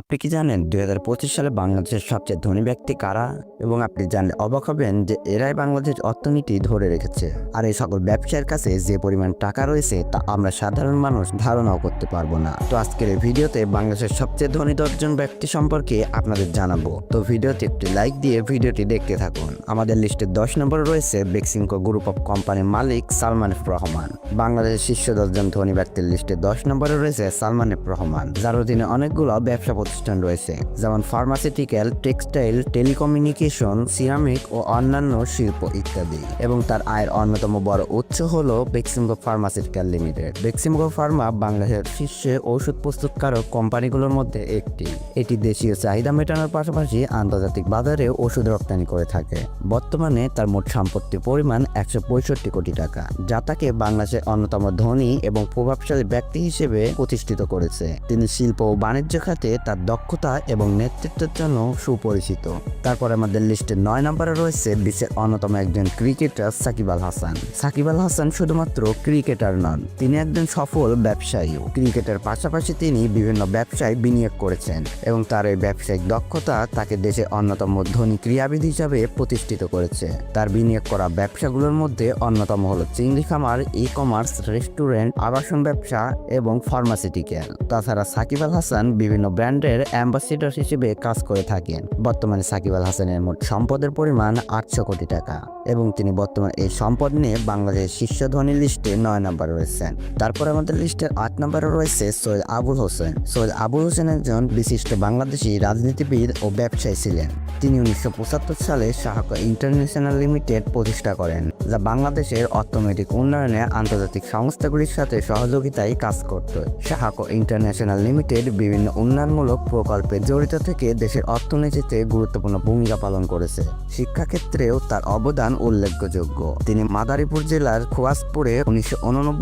আপনি কি জানেন দুই হাজার পঁচিশ সালে বাংলাদেশের সবচেয়ে ধনী ব্যক্তি কারা? এবং আপনি জানলে অবাক হবেন যে এরাই বাংলাদেশ অর্থনীতি ধরে রেখেছে। আর এই সকল ব্যবসায়ের কাছে যে পরিমাণ টাকা রয়েছে, তা আমরা সাধারণ মানুষ ধারণাও করতে পারব না। তো আজকের এই ভিডিওতে বাংলাদেশের সবচেয়ে ধনী দশজন ব্যক্তি সম্পর্কে আপনাদের জানাব। তো ভিডিওতে একটি লাইক দিয়ে ভিডিওটি দেখতে থাকুন। আমাদের লিস্টে দশ নম্বরে রয়েছে বেক্সিমকো গ্রুপ অফ কোম্পানির মালিক সালমান রহমান। বাংলাদেশের শীর্ষ দশজন ধনী ব্যক্তির লিস্টে দশ নম্বরে রয়েছে সালমান রহমান, যার অধীনে অনেকগুলো ব্যবসা প্রতিষ্ঠান রয়েছে, যেমন ফার্মাসিউটিক্যাল টেক্সটাইল টেলিকমিউনিকেশন সিরামিক ও অন্যান্য শিল্প ইত্যাদি। এবং তার আয়ের অন্যতম বড় উৎস হল Beximco pharmaceutical limited Beximco pharma বাংলাদেশের শীর্ষে ওষুধ প্রস্তুতকারক কোম্পানিগুলোর মধ্যে একটি। এটি দেশীয় চাহিদা মেটানোর পাশাপাশি আন্তর্জাতিক বাজারে ওষুধ রপ্তানি করে থাকে। বর্তমানে তার মোট সম্পত্তির পরিমাণ একশো পঁয়ষট্টি কোটি টাকা, যা তাকে বাংলাদেশের অন্যতম ধনী এবং প্রভাবশালী ব্যক্তি হিসেবে প্রতিষ্ঠিত করেছে। তিনি শিল্প ও বাণিজ্য খাতে তার দক্ষতা এবং নেতৃত্বের জন্য সুপরিচিত। তারপর আমাদের লিস্টে নয় নম্বরে রয়েছে বিশ্বের অন্যতম একজন ক্রিকেটার সাকিব আল হাসান। সাকিব আল হাসান শুধুমাত্র ক্রিকেটার নন, তিনি একজন সফল ব্যবসায়ীও। ক্রিকেটের পাশাপাশি তিনি বিভিন্ন ব্যবসায় বিনিয়োগ করেছেন এবং তার এই ব্যবসায়িক দক্ষতা তাকে দেশের অন্যতম ধনী ক্রীড়াবিদ হিসাবে প্রতিষ্ঠিত করেছে। তার বিনিয়োগ করা ব্যবসাগুলোর মধ্যে অন্যতম হলো চিংড়ি খামার ই কমার্স রেস্টুরেন্ট আবাসন ব্যবসা এবং ফার্মাসিউটিক্যাল তাছাড়া সাকিব আল হাসান বিভিন্ন ব্র্যান্ডের অ্যাম্বাসিডর হিসেবে কাজ করে থাকেন। বর্তমানে সাকিব আল হাসানের মোট সম্পদের পরিমাণ আটশো কোটি টাকা এবং তিনি বর্তমানে এই সম্পদ নিয়ে বাংলাদেশের শীর্ষ ধনী লিস্টে নয় নম্বরে রয়েছেন। তারপর আমাদের লিস্টের আট নম্বরে রয়েছে সৈয়দ আবুল হোসেন। সৈয়দ আবুল হোসেন একজন বিশিষ্ট বাংলাদেশি রাজনীতিবিদ ও ব্যবসায়ী ছিলেন। তিনি উনিশশো পঁচাত্তর সালে সাহাক ইন্টারন্যাশনাল লিমিটেড প্রতিষ্ঠা করেন, যা বাংলাদেশের অর্থনৈতিক উন্নয়নে আন্তর্জাতিক সংস্থাগুলির সাথে সহযোগিতায় কাজ করত। সাহাক ইন্টারন্যাশনাল লিমিটেড বিভিন্ন উন্নয়নমূলক প্রকল্পে জড়িত থেকে দেশের অর্থনীতিতে গুরুত্বপূর্ণ ভূমিকা পালন করেছে। শিক্ষাক্ষেত্রেও তার অবদান উল্লেখযোগ্য। তিনি মাদারীপুর জেলার খোয়াজপুরে উনিশশো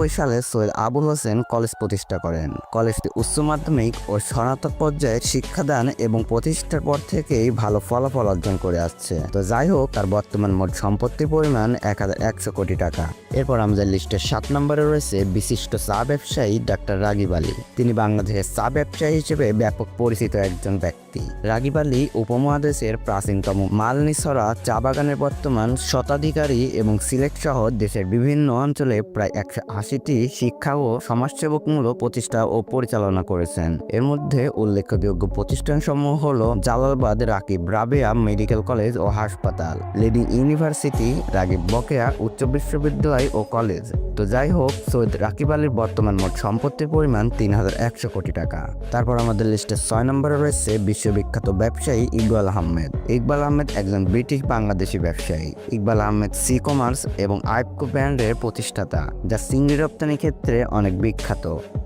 সালে সৈয়দ আবুল হোসেন কলেজ প্রতিষ্ঠা করেন। কলেজটি উচ্চ মাধ্যমিক ও স্নাতক পর্যায়ে শিক্ষাদান এবং প্রতিষ্ঠার পর থেকেই ভালো ফলাফল অর্জন করে আসছে। তো যাই হোক, তার বর্তমান মোট সম্পত্তির পরিমাণ এক হাজার একশো কোটি টাকা। এরপর আমাদের লিস্টের সাত নম্বরে রয়েছে বিশিষ্ট চা ব্যবসায়ী ডাক্তার রাগিব আলী। তিনি বাংলাদেশের চা ব্যবসায়ী হিসেবে ব্যাপক পরিচিত একজন ব্যক্তি। রাগিব আলী উপমহাদেশের প্রাচীনতম মালনিসরা চা বাগানের বর্তমান শতাধিকারী এবং সিলেট সহ দেশের বিভিন্ন অঞ্চলে প্রায় একশো আশিটি শিক্ষা ও সমাজসেবকমূলক প্রতিষ্ঠা ও পরিচালনা করেছেন। এর মধ্যে উল্লেখযোগ্য প্রতিষ্ঠানসমূহ হল জালালবাদ, রাকিব রাবেয়া মেডিকেল কলেজ ও হাসপাতাল, লিডিং ইউনিভার্সিটি, রাগিব বকেয়া উচ্চ বিশ্ববিদ্যালয় ও কলেজ। তো যাই হোক, সৈয়দ রাকিব আলীর বর্তমান মোট সম্পত্তির পরিমাণ তিন হাজার একশো কোটি টাকা। তারপর আমাদের লিস্টে ছয় নম্বরে রয়েছে বিশ্ববিখ্যাত ব্যবসায়ী ইকবাল আহমেদ। ইকবাল আহমেদ একজন ব্রিটিশ বাংলাদেশি ব্যবসায়ী। ইকবাল আহমেদ সি কমার্স এবং আইপকো ব্র্যান্ডের প্রতিষ্ঠাতা, যা চিংড়ি রপ্তানি ক্ষেত্রে অনেক বিখ্যাত।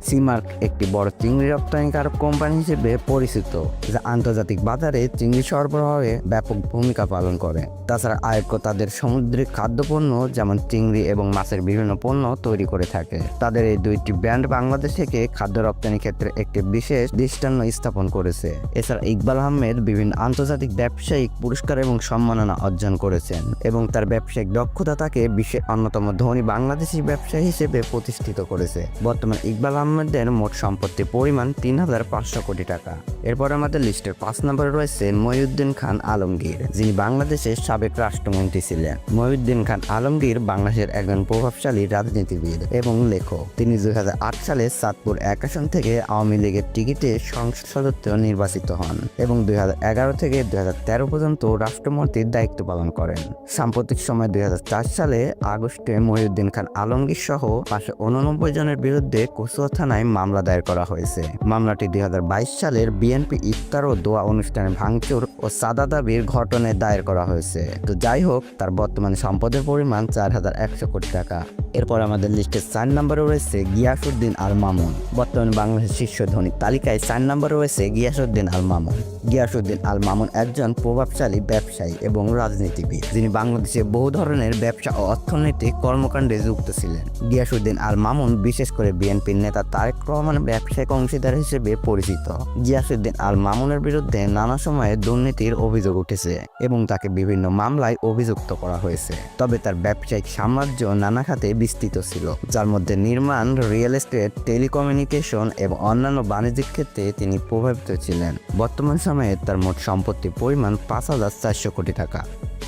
সিমার্ক একটি বড় চিংড়ি রপ্তানিকারক কোম্পানি হিসেবে পরিচিত, যা আন্তর্জাতিক বাজারে চিংড়ি সরবরাহে ব্যাপক ভূমিকা পালন করে। তাছাড়া আয়কো তাদের সামুদ্রিক খাদ্যপণ্য, যেমন চিংড়ি এবং মাছের বিভিন্ন পণ্য তৈরি করে থাকে। তাদের এই দুইটি ব্র্যান্ড বাংলাদেশ থেকে খাদ্য রপ্তানি ক্ষেত্রে একটি বিশেষ দৃষ্টান্ত স্থাপন করেছে। এছাড়া ইকবাল আহমেদ বিভিন্ন আন্তর্জাতিক ব্যবসায়িক পুরস্কার এবং সম্মাননা অর্জন করেছেন এবং তার ব্যবসায়িক দক্ষতা তাকে বিশ্বের অন্যতম ধনী বাংলাদেশি ব্যবসায়ী হিসেবে প্রতিষ্ঠিত করেছে। বর্তমান ইকবাল আহমেদের মোট সম্পত্তির পরিমাণ তিন হাজার পাঁচশো কোটি টাকা। এরপর আমাদের লিস্টের পাঁচ নম্বরে রয়েছে মহিউদ্দিন খান আলমগীর, যিনি বাংলাদেশের সাবেক রাষ্ট্রমন্ত্রী ছিলেন। মহিউদ্দিন খান আলমগীর বাংলাদেশের একজন প্রভাবশালী রাজনীতিবিদ এবং লেখক। তিনি দুই হাজার আট সালে চাঁদপুর এক আসন থেকে আওয়ামী লীগের টিকিটে সংসদ সদস্য নির্বাচিত হন এবং দুই হাজার এগারো থেকে দুই পর্যন্ত রাষ্ট্রমন্ত্রীর দায়িত্ব পালন করেন। সাম্প্রতিক সময় দুই হাজার চার সালে আগস্টে মহিউদ্দিন খান আলমগীর সহ পাঁচশো উননব্বই জনের বিরুদ্ধে কচুয়া থানায় মামলা দায়ের করা হয়েছে। মামলাটি দুই হাজার বাইশ সালের বিএনপি ইফতার ও দোয়া অনুষ্ঠানে ভাঙচুর ও সাদা দাবির ঘটনায় দায়ের করা হয়েছে। তো যাই হোক, তার বর্তমানে সম্পদের পরিমাণ চার হাজার একশো কোটি টাকা। এরপর আমাদের লিস্টে চার নম্বরে রয়েছে গিয়াসুদ্দিন আল মামুন। বর্তমানে বাংলাদেশের শীর্ষ ধনী তালিকায় চার নম্বরে রয়েছে গিয়াসুদ্দিন আল মামুন গিয়াসুদ্দিন আল মামুন একজন প্রভাবশালী ব্যবসায়ী এবং রাজনীতিবিদ। যিনি বাংলাদেশে বহু ধরনের ব্যবসা ও অর্থনৈতিক কর্মকাণ্ডে যুক্ত ছিলেন। গিয়াসুদ্দিন আল মামুন বিশেষ করে বিএনপির নেতা তারেক রহমান ব্যবসায়িক অংশীদার হিসেবে পরিচিত। গিয়াসুদ্দিন আল মামুনের বিরুদ্ধে নানা সময়ে দুর্নীতির অভিযোগ উঠেছে এবং তাকে বিভিন্ন মামলায় অভিযুক্ত করা হয়েছে। তবে তার ব্যবসায়িক সাম্রাজ্য নানা খাতে বিস্তৃত ছিল, যার মধ্যে নির্মাণ, রিয়েল এস্টেট, টেলিকমিউনিকেশন এবং অন্যান্য বাণিজ্যিক ক্ষেত্রে তিনি প্রভাবিত ছিলেন। বর্তমান সময়ে তার মোট সম্পত্তির পরিমাণ পাঁচ হাজার চারশো কোটি টাকা।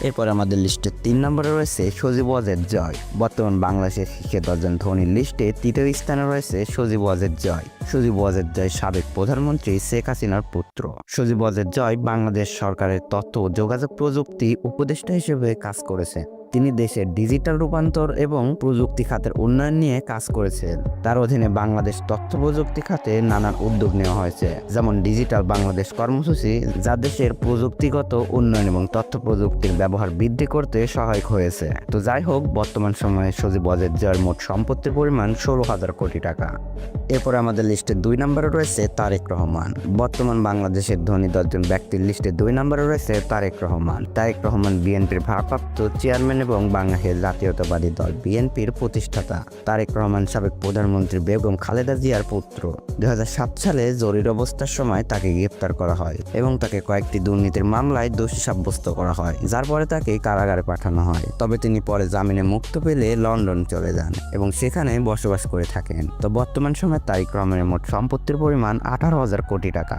এরপর আমাদের লিস্টে তিন নম্বরে রয়েছে সজীব ওয়াজেদ জয়। বর্তমান বাংলাদেশের শীর্ষে দশজন ধনীর লিস্টে তৃতীয় স্থানে রয়েছে সজীব ওয়াজেদ জয়। সজীব ওয়াজেদ জয় সাবেক প্রধানমন্ত্রী শেখ হাসিনার পুত্র। সজীব ওয়াজেদ জয় বাংলাদেশ সরকারের তথ্য ও যোগাযোগ প্রযুক্তি উপদেষ্টা হিসেবে কাজ করেছে। তিনি দেশের ডিজিটাল রূপান্তর এবং প্রযুক্তি খাতের উন্নয়ন নিয়ে কাজ করেছেন। তার অধীনে বাংলাদেশ তথ্য প্রযুক্তি খাতে নানান উদ্যোগ নেওয়া হয়েছে, যেমন ডিজিটাল বাংলাদেশ কর্মসূচি, যা দেশের প্রযুক্তিগত উন্নয়ন এবং তথ্য প্রযুক্তির ব্যবহার বৃদ্ধি করতে সহায়ক হয়েছে। তো যাই হোক, বর্তমান সময়ে সজীব অজের জয়ের মোট সম্পত্তির পরিমাণ ষোলো হাজার কোটি টাকা। এরপর আমাদের লিস্টে দুই নম্বরে রয়েছে তারেক রহমান। বর্তমান বাংলাদেশের ধনী দশজন ব্যক্তির লিস্টে দুই নম্বরে রয়েছে তারেক রহমান। তারেক রহমান বিএনপির ভারপ্রাপ্ত চেয়ারম্যান এবং বাংলাদেশের জাতীয়তাবাদী দল বিএনপির প্রতিষ্ঠাতা তারেক রহমান সাবেক প্রধানমন্ত্রী বেগম খালেদা জিয়ার পুত্র। দু হাজার সাত সালে জরুরি অবস্থার সময় তাকে গ্রেপ্তার করা হয় এবং তাকে কয়েকটি দুর্নীতির মামলায় দোষী সাব্যস্ত করা হয়, যার পরে তাকে কারাগারে পাঠানো হয়। তবে তিনি পরে জামিনে মুক্ত পেলে লন্ডন চলে যান এবং সেখানে বসবাস করে থাকেন। তো বর্তমান সময়ে তারিক রহমানের মোট সম্পত্তির পরিমাণ আঠারো হাজার কোটি টাকা।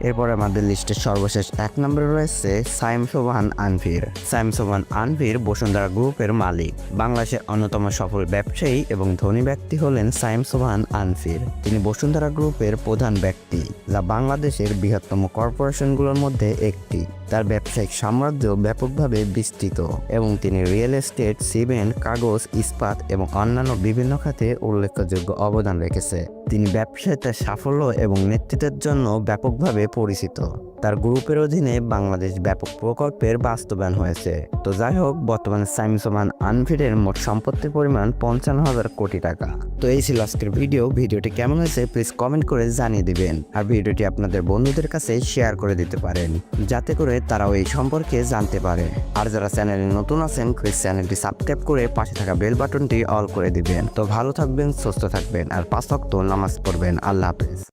এরপর আমাদের লিস্টের সর্বশেষ এক নম্বরে রয়েছে সাইম সোবাহান আনভির। সাইম আনভির বসুন্ধরা গ্রুপের মালিক। বাংলাদেশের অন্যতম সফল ব্যবসায়ী এবং ধনী ব্যক্তি হলেন সাইম আনফির তিনি বসুন্ধরা গ্রুপের প্রধান ব্যক্তি, যা বাংলাদেশের বৃহত্তম কর্পোরেশনগুলোর মধ্যে একটি। তার ব্যবসায়িক সাম্রাজ্য ব্যাপকভাবে বিস্তৃত এবং তিনি রিয়েল এস্টেট সিমেন্ট কাগজ, ইস্পাত এবং অন্যান্য বিভিন্ন খাতে উল্লেখযোগ্য অবদান রেখেছে। তিনি ব্যবসায় তার সাফল্য এবং নেতৃত্বের জন্য ব্যাপকভাবে পরিচিত। তার গ্রুপের অধীনে বাংলাদেশ ব্যাপক প্রকল্পের বাস্তবায়ন হয়েছে। তো যাই হোক, বর্তমানে সাইমসমান আনফিডের মোট সম্পত্তির পরিমাণ পঞ্চান্ন হাজার কোটি টাকা। তো এই ছিল আজকের ভিডিও। ভিডিওটি কেমন হয়েছে প্লিজ কমেন্ট করে জানিয়ে দিবেন। আর ভিডিওটি আপনাদের বন্ধুদের কাছে শেয়ার করে দিতে পারেন, যাতে করে তারাও এই সম্পর্কে জানতে পারে। আর যারা চ্যানেলে নতুন আছেন প্লিজ চ্যানেলটি সাবস্ক্রাইব করে পাশে থাকা বেল বাটনটি অল করে দিবেন। তো ভালো থাকবেন, সুস্থ থাকবেন, আর পাঁচ নামাজ পড়বেন। আল্লাহ হাফেজ।